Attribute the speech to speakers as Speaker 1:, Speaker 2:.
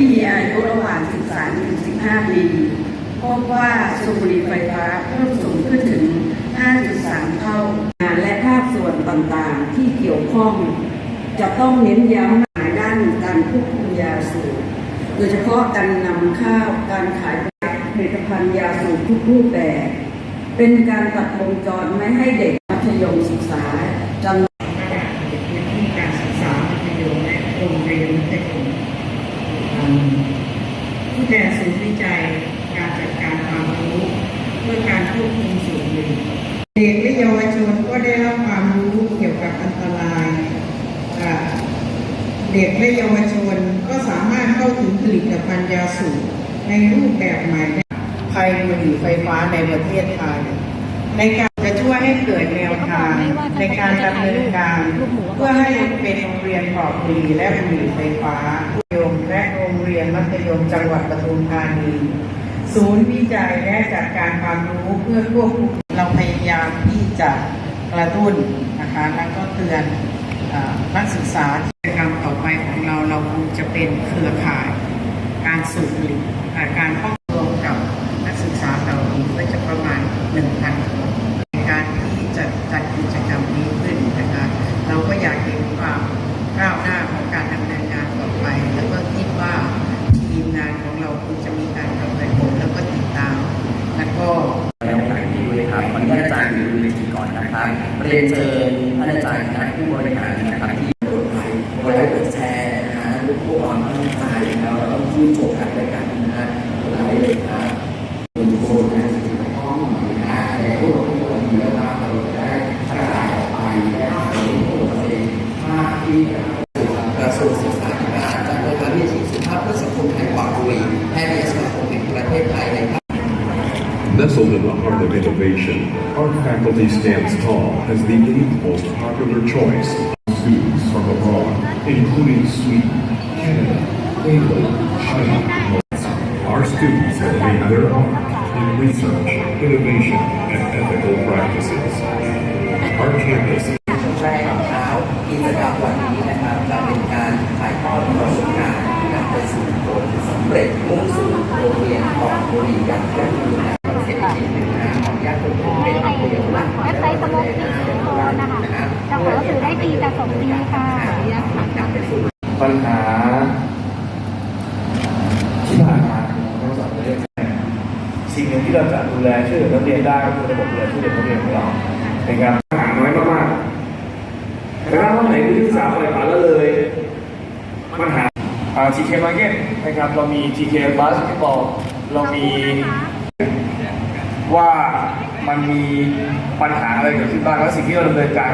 Speaker 1: ที่มีอายุระหว่าง 13 ถึง 15 ปี พบว่าสูบบุหรี่ไฟฟ้าเพิ่มสูงขึ้นถึง 5.3 เท่างานและภาคส่วนต่างๆ ที่เกี่ยวข้อง จะต้องเน้นย้ำหมายด้านการควบคุมยาสูบโดยเฉพาะการนำข้าวการขายผลิตภัณฑ์ยาสูบทุกรูปแบบ เป็นการตัดวงจรไม่ให้เด็กมัธยมศึกษาจำ
Speaker 2: ระดับเด็กพื้นที่การศึกษามัธยมและโรงเรียนมัธยมอืมผู้ แทนศูนย์วิจัยการจัดการความรู้เพื่อการควบคุมสูบบุหรี่เด็กและเยาวชนก็ได้รับความรู้เกี่ยวกับอันตราย เด็กและเยาวชนก็สามารถเข้าถึงผลิตภัณฑ์ยาสูบในรูปแบบใหม่ได้ภัยบุหรี่ไฟฟ้าในประเทศไทยในการจะช่วยให้เกิดแนวทางในการดำเนินการ เพื่อให้เป็นโรงเรียนปลอดบุหรี่และบุหรี่ไฟฟ้า มัธยมจังหวัดปทุมธานี ศูนย์วิจัยและจัดการความรู้เพื่อควบคุมเราพยายามที่จะกระตุ้นนะคะแล้วก็เตือนนักศึกษากิจกรรมต่อไปของเราเราคงจะเป็นเครือข่าย การสูบบุหรี่เอ่อการป้องรวมกับนักศึกษาเหล่านี้ก็จะประมาณ1,000คนในการที่จะจัดกิจ นะครั
Speaker 3: บเรียนเชิญท่านอาจารย์คณะผู้บริหารนะครับที่กดไลค์กดไลค์กดแชร์นะฮะทุกผู้อ่อนตั้งใจแล้วเราต้องชื่นชมกันแลยกันนะฮะกดไลค์เลยครับคุณโคนนะที่ห้องนะฮะแต่พวกเราทุกคนดีแล้วเราได้กระจายออกไปและให้พวกเราเองมากที่
Speaker 4: Nestled in the heart of innovation, our faculty stands tall as the eighth most popular choice of students from abroad, including Sweden, Canada, England, China, and more. Our students have made their mark in research, innovation, and ethical practices. Our campus
Speaker 3: แรกของเช้ากิจกรรมวันนี้นะครับจะเป็นการถ่ายทอดประสบการณ์นำไปสู่ผลสำเร็จมุ่งสู่โรงเรียนปลอดบุหรี่อย่างยั่งยืนนะ ค่ะเว็
Speaker 5: บไซต์สโมกฟรีทุกคนนะคะจะขอซื้อได้ฟรีจะส่งฟรีค่ะ
Speaker 3: ปั
Speaker 6: ญหาที่ผ่านมาของทั้งสองประเทศสิ่งหนึ่งที่เราจะดูแลช่วยเหลือนักเรียนได้ก็คือระบบดูแลช่วยเหลือนักเรียนของเราในการปัญหาน้อยมากๆแต่ถ้าห้องไหนที่ศึกษาปล่อยปละละเลยปัญหา TK Market นะครับเรามี TK Basketball เรามีว่า มันมีปัญหาอะไรเกิดขึ้นบ้างแล้วสิ่งที่เราดำเนินการ